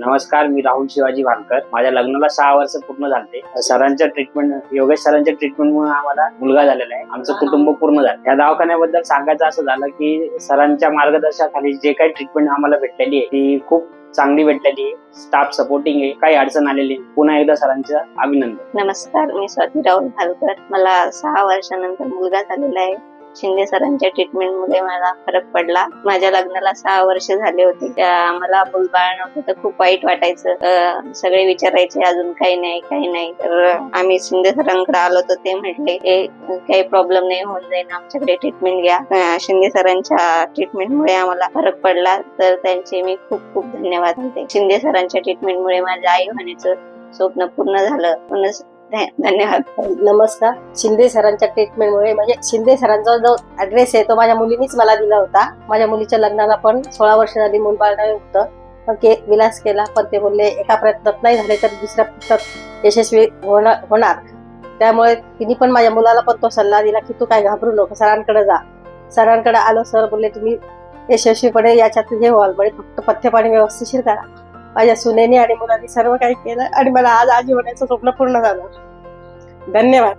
नमस्कार मी राहुल शिवाजी भानकर. माझ्या लग्नाला सहा वर्ष पूर्ण झाले सरांच्या ट्रीटमेंट योगेश सरांच्या ट्रीटमेंटमुळे आम्हाला मुलगा झालेला आहे. आमचं कुटुंब पूर्ण झालं. या दवाखान्याबद्दल सांगायचं असं झालं की सरांच्या मार्गदर्शनाखाली जे काही ट्रीटमेंट आम्हाला भेटलेली आहे ती खूप चांगली भेटलेली आहे. स्टाफ सपोर्टिंग आहे. काही अडचण आलेली पुन्हा एकदा सरांचं अभिनंदन. नमस्कार मी स्वाती राहुल भालकर मला सहा वर्षानंतर मुलगा झालेला आहे. शिंदे सरांच्या ट्रीटमेंटमुळे मला फरक पडला. माझ्या लग्नाला सहा वर्ष झाले होते. मला मुलबाळ नव्हतं तर खूप वाईट वाटायचं. सगळे विचारायचे अजून काही नाही काही नाही. तर आम्ही शिंदे सरांकडे आलो तर ते म्हटले काही प्रॉब्लेम नाही होऊन जाईल आमच्याकडे ट्रीटमेंट घ्या. शिंदे सरांच्या ट्रीटमेंटमुळे आम्हाला फरक पडला तर त्यांचे मी खूप खूप धन्यवाद म्हणते. शिंदे सरांच्या ट्रीटमेंटमुळे माझ्या आई होण्याचं स्वप्न पूर्ण झालं. धन्यवाद. नमस्कार. शिंदे सरांच्या ट्रीटमेंटमुळे म्हणजे शिंदे सरांचा जो ऍड्रेस आहे तो माझ्या मुलीनीच मला दिला होता. माझ्या मुलीच्या लग्नाला पण सोळा वर्ष झाली मूल नाही होतं पण के विलास केला पण ते बोलले एका प्रयत्नात नाही झाले तर दुसऱ्या प्रयत्नात यशस्वी होणार होणार. त्यामुळे तिने पण माझ्या मुलाला पण तो सल्ला दिला की तू काय घाबरू नको सरांकडे जा. सरांकडे आलो सर बोलले तुम्ही यशस्वीपणे याच्यात हे व्हाल म्हणजे फक्त पथ्यपाणी व्यवस्थिशीर करा. माझ्या सुनेने आणि मुलांनी सर्व काही केलं आणि मला आज आजी होण्याचं स्वप्न पूर्ण झालं. धन्यवाद.